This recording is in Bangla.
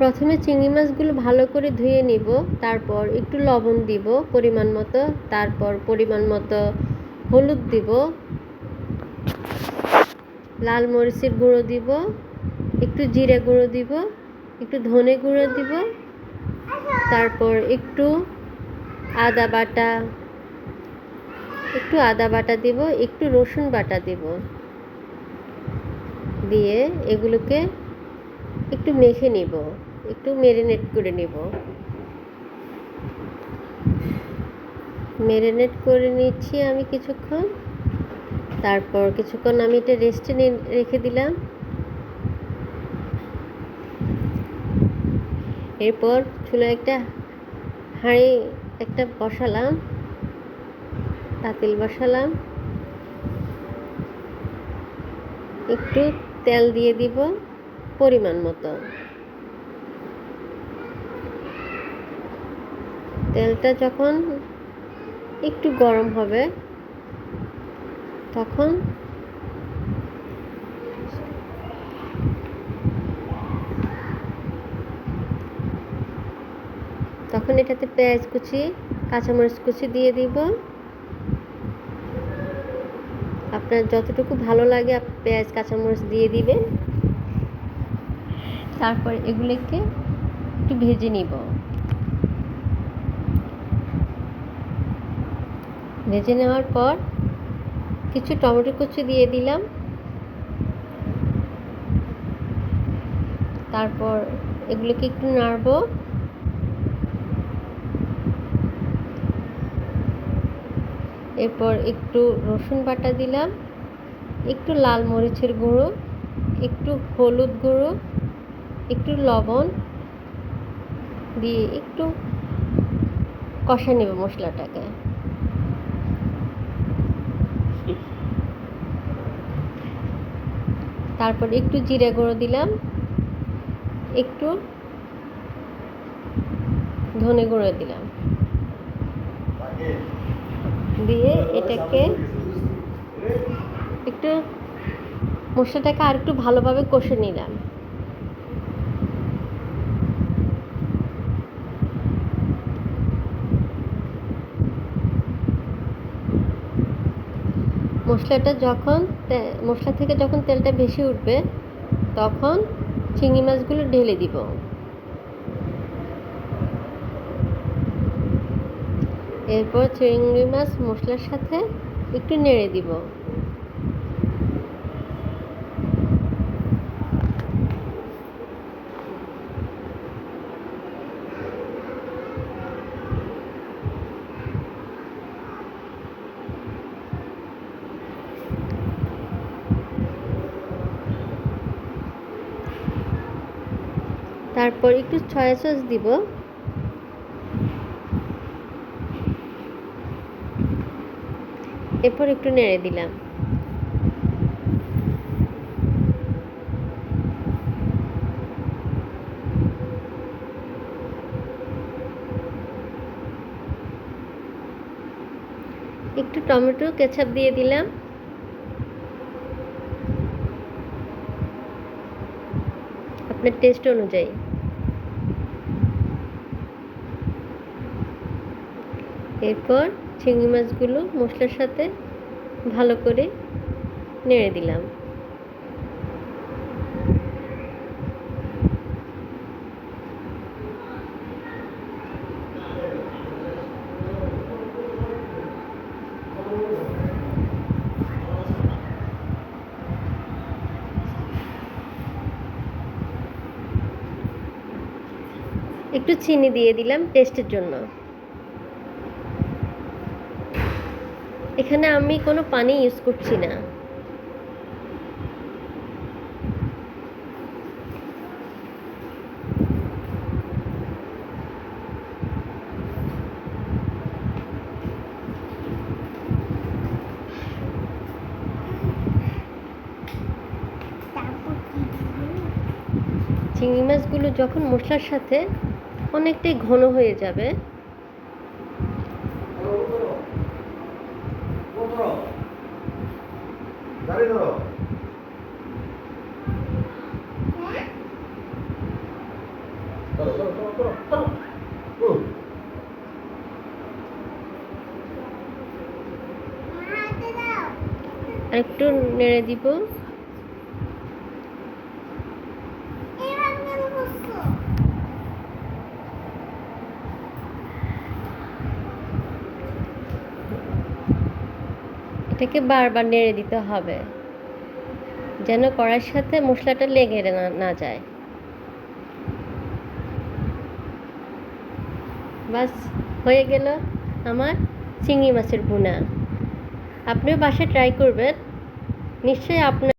প্রথমে চিংড়ি মাছগুলো ভালো করে ধুয়ে নিব, তারপর একটু লবণ দিব পরিমাণ মতো, তারপর পরিমাণ মতো হলুদ দিব, লাল মরিচের গুঁড়ো দিব, একটু জিরে গুঁড়ো দিব, একটু ধনে গুঁড়ো দিব, তারপর একটু আদা বাটা, একটু আদা বাটা দিব, একটু রসুন বাটা দিব, দিয়ে এগুলোকে একটু মেখে নিব। একটু মেরিনেট করে নিব। মেরিনেট করে নিচ্ছি আমি কিছুক্ষণ। তারপর কিছুক্ষণ আমি এটা রেস্টে রেখে দিলাম। এরপর চুলো একটা হাঁড়ি একটা বসালাম। পাতিল বসালাম। একটু তেল দিয়ে দিব পরিমাণ মতো। তেলটা যখন একটু গরম হবে, তখন তখন এটাতে পেঁয়াজ কুচি, কাঁচামরিচ কুচি দিয়ে দিব। আপনার যতটুকু ভালো লাগে পেঁয়াজ, কাঁচামরিচ দিয়ে দিবেন। তারপর এগুলোকে একটু ভেজে নিব। ভেজে নেওয়ার পর কিছু টমেটো কুচি দিয়ে দিলাম। তারপর এগুলোকে একটু নাড়বো। এরপর একটু রসুন বাটা দিলাম, একটু লাল মরিচের গুঁড়ো, একটু হলুদ গুঁড়ো, একটু লবণ দিয়ে একটু কষা নেব মশলাটাকে। তারপর একটু জিরে গুঁড়ো দিলাম। একটু ধনে গুঁড়ো দিলাম। দিয়ে এটাকে একটু মশলাটাকে আর একটু ভালোভাবে কষে নিলাম। মশলাটা যখন মশলা থেকে যখন তেলটা বেশি উঠবে, তখন চিংড়ি মাছগুলো ঢেলে দিব। এরপর চিংড়ি মাছ মশলার সাথে একটু নেড়ে দিব। তারপর একটু সয়া সস দিব। এরপর একটু নেড়ে দিলাম। একটু টমেটো কেচাপ দিয়ে দিলাম। আপনার টেস্ট অনুযায়ী। এরপর চিংড়ি মাছগুলো মশলার সাথে ভালো করে নেড়ে দিলাম। একটু চিনি দিয়ে দিলাম টেস্টের জন্য। এখানে আমি কোনো পানি ইউজ করছি না। চিংড়ি মাছগুলো যখন মশলার সাথে অনেকটাই ঘন হয়ে যাবে। একটু নেড়ে দিব। এটাকে বারবার নেড়ে দিতে হবে, যেন কড়াইয়ের সাথে মশলাটা লেগে না না যায়। বাস, হয়ে গেল আমার চিংড়ি মাছের বুনা আপনিও বাসায় ট্রাই করবেন। নিশ্চয়ই আপনার